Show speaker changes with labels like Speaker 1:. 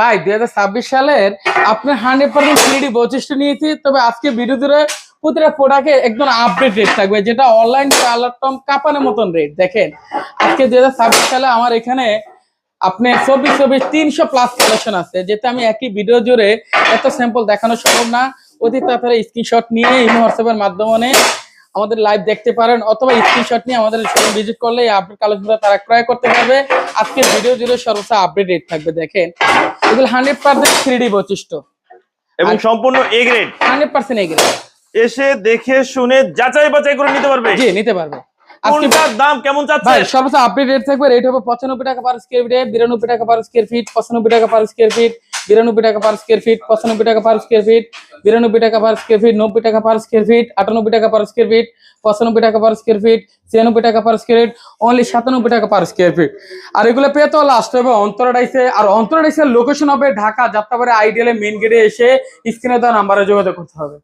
Speaker 1: ভাই
Speaker 2: বৈশিষ্ট্য নিয়েছি, তবে আজকে ভিডিও প্রতিটা একদম আপডেট রেট থাকবে, যেটা অনলাইন মতন রেট দেখেন, আজকে দুই হাজার ছাব্বিশ সালে আমার এখানে আপনি চব্বিশ চব্বিশ, তিনশো প্লাস কালেকশন আছে, যেটা আমি একই ভিডিও জুড়ে এত স্যাম্পল দেখানো সম্ভব না। অতি তাড়াতাড়ি স্ক্রিনশট নিয়ে হোয়াটসঅ্যাপের মাধ্যমে আমাদের লাইভ দেখতে পারেন অথবা স্ক্রিনশট নিয়ে আমাদের শোরুম ভিজিট করলে আপডেট কালেকশনটা তারা ক্রয় করতে পারবে। আজকে ভিডিও জুড়ে সর্বোচ্চ আপডেট রেট থাকবে দেখেন। এগুলো হান্ড্রেড পার্সেন্ট থ্রি বৈশিষ্ট্য।
Speaker 1: এবং সম্পূর্ণ এ গ্রেড
Speaker 2: হান্ড্রেড পার্সেন্ট এগুলো
Speaker 1: এসে দেখে শুনে যাচাই বাছাই করে নিতে পারবে।
Speaker 2: জি নিতে পারবে।
Speaker 1: কোনটার দাম কেমন
Speaker 2: ভাই সর্বোচ্চ আপডেট রেট থাকবে রেট হবে পঁচানব্বই টাকা পার স্কোয়ার ফিট বিরানব্বই টাকা পার স্কোয়ার ফিট পঁচানব্বই টাকা পার স্কোয়ার ফিট বিরানব্বই টাকা পার স্কোয়ার ফিট পঁচানব্বই টাকা পার স্কোয়ার ফিট বিরানব্বই টাকা পার স্কোয়ার ফিট নব্বই টাকা পার স্কোয়ার ফিট আটানব্বই টাকা পার স্কোয়ার ফিট পঁচানব্বই টাকা পার স্কোয়ার ফিট ছিয়ানব্বই টাকা পার স্কোয়ার ফিট অনলি সাতানব্বই টাকা পার স্কোয়ার ফিট আর এগুলো পেয়ে তো লাস্ট হবে অন্তরাডাইসে আর অন্তরাডাইসের লোকেশন হবে ঢাকা, যাত্রাবাড়ি আইডিয়ালে মেন গেটে এসে স্ক্রিনে দেওয়া নাম্বারে যোগাযোগ করতে হবে।